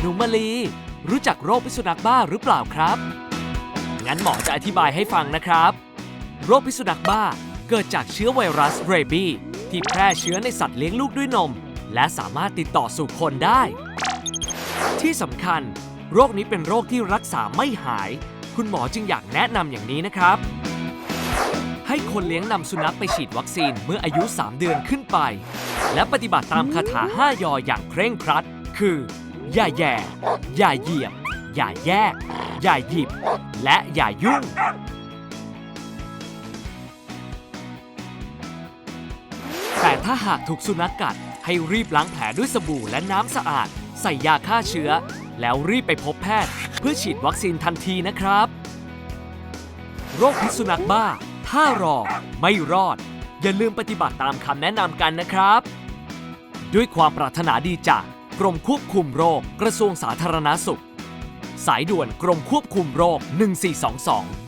หนูมาลี รู้จักโรคพิษสุนัขบ้าหรือเปล่าครับ งั้นหมอจะอธิบายให้ฟังนะครับ โรคพิษสุนัขบ้าเกิดจากเชื้อไวรัสเรบีที่แพร่เชื้อในสัตว์เลี้ยงลูกด้วยนม และสามารถติดต่อสู่คนได้ ที่สำคัญ โรคนี้เป็นโรคที่รักษาไม่หาย คุณหมอจึงอยากแนะนำอย่างนี้นะครับ ให้คนเลี้ยงนำสุนัขไปฉีดวัคซีนเมื่ออายุ 3 เดือนขึ้นไป และปฏิบัติตามคาถา 5 ยออย่างเคร่งครัด คือ อย่าแย่ อย่าเหยียบ อย่าแยก อย่าหยิบ และอย่ายุ่ง แต่ถ้าหากถูกสุนัขกัด ให้รีบล้างแผลด้วยสบู่และน้ำสะอาด ใส่ยาฆ่าเชื้อ แล้วรีบไปพบแพทย์ เพื่อฉีดวัคซีนทันทีนะครับ โรคพิษสุนัขบ้า ถ้ารอไม่รอด อย่าลืมปฏิบัติตามคำแนะนำกันนะครับ ด้วยความปรารถนาดีจาก กรมควบคุมโรค กระทรวงสาธารณสุข สายด่วนกรมควบคุมโรค 1422